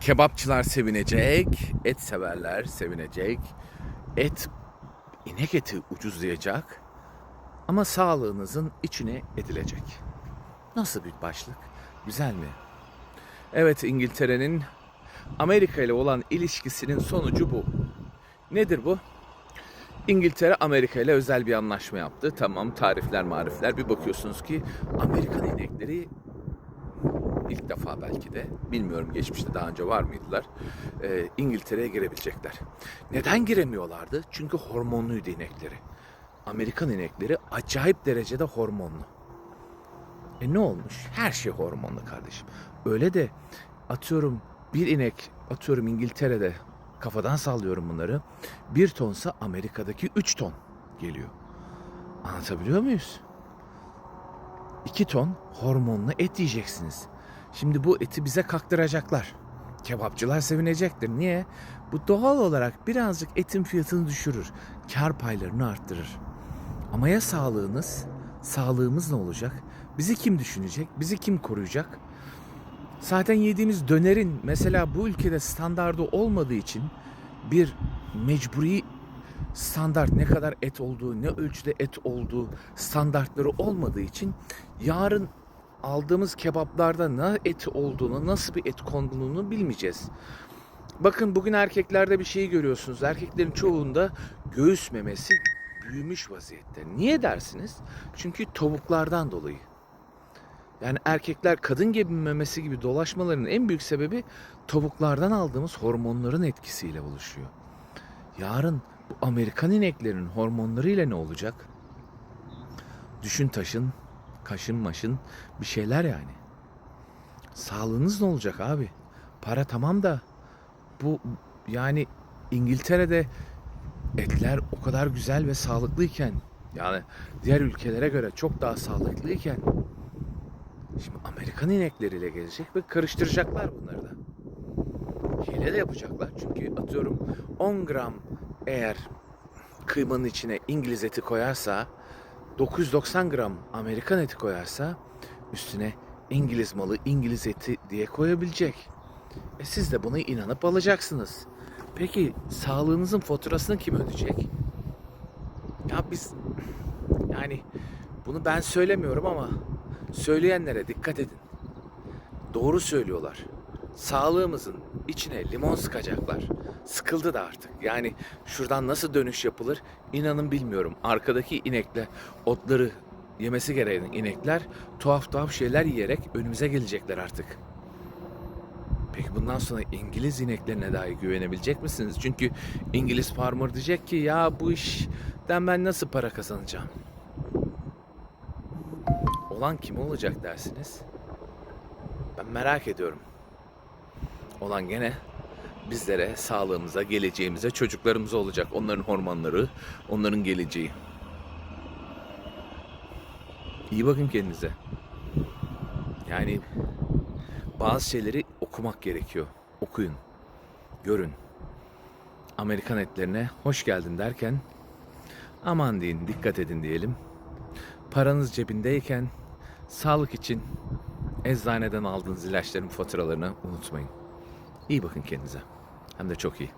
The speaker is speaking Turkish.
Kebapçılar sevinecek, et severler sevinecek. Et, inek eti ucuzlayacak ama sağlığınızın içine edilecek. Nasıl bir başlık? Güzel mi? Evet İngiltere'nin Amerika ile olan ilişkisinin sonucu bu. Nedir bu? İngiltere Amerika ile özel bir anlaşma yaptı. Tamam tarifler marifler bir bakıyorsunuz ki Amerikan inekleri defa belki de bilmiyorum geçmişte daha önce var mıydılar e, İngiltere'ye girebilecekler. Neden giremiyorlardı? Çünkü hormonluydu inekleri. Amerikan inekleri acayip derecede hormonlu. E ne olmuş? Her şey hormonlu kardeşim. Öyle de atıyorum bir inek atıyorum İngiltere'de kafadan sallıyorum bunları. Bir tonsa Amerika'daki 3 ton geliyor. Anlatabiliyor muyuz? 2 ton hormonlu et yiyeceksiniz. Şimdi bu eti bize kaktıracaklar. Kebapçılar sevinecektir. Niye? Bu doğal olarak birazcık etin fiyatını düşürür. Kar paylarını arttırır. Ama ya sağlığınız? Sağlığımız ne olacak? Bizi kim düşünecek? Bizi kim koruyacak? Zaten yediğimiz dönerin mesela bu ülkede standardı olmadığı için bir mecburi standart ne kadar et olduğu, ne ölçüde et olduğu standartları olmadığı için yarın aldığımız kebaplarda ne et olduğunu, nasıl bir et konduğunu bilmeyeceğiz. Bakın bugün erkeklerde bir şey görüyorsunuz. Erkeklerin çoğunda göğüs memesi büyümüş vaziyette. Niye dersiniz? Çünkü tavuklardan dolayı. Yani erkekler kadın gibi memesi gibi dolaşmalarının en büyük sebebi tavuklardan aldığımız hormonların etkisiyle oluşuyor. Yarın bu Amerikan ineklerinin hormonlarıyla ne olacak? Düşün taşın, kaşın maşın bir şeyler yani. Sağlığınız ne olacak abi? Para tamam da bu yani İngiltere'de etler o kadar güzel ve sağlıklıyken yani diğer ülkelere göre çok daha sağlıklıyken şimdi Amerikan inekleriyle gelecek ve karıştıracaklar bunları da. Hile de yapacaklar çünkü atıyorum 10 gram eğer kıymanın içine İngiliz eti koyarsa 990 gram Amerikan eti koyarsa üstüne İngiliz malı İngiliz eti diye koyabilecek. E siz de buna inanıp alacaksınız. Peki sağlığınızın faturasını kim ödeyecek? Ya biz yani bunu ben söylemiyorum ama söyleyenlere dikkat edin. Doğru söylüyorlar. Sağlığımızın içine limon sıkacaklar. Sıkıldı da artık. Yani şuradan nasıl dönüş yapılır inanın bilmiyorum. Arkadaki inekler otları yemesi gereken inekler tuhaf tuhaf şeyler yiyerek önümüze gelecekler artık. Peki bundan sonra İngiliz ineklerine dahi güvenebilecek misiniz? Çünkü İngiliz farmer diyecek ki ya bu işten ben nasıl para kazanacağım? Olan kim olacak dersiniz? Ben merak ediyorum. Olan gene bizlere, sağlığımıza, geleceğimize, çocuklarımıza olacak. Onların hormonları, onların geleceği. İyi bakın kendinize. Yani bazı şeyleri okumak gerekiyor. Okuyun. Görün. Amerikan etlerine hoş geldin derken aman deyin, dikkat edin diyelim. Paranız cebindeyken sağlık için eczaneden aldığınız ilaçların faturalarını unutmayın. İyi bakın kendinize. Hem de çok iyi.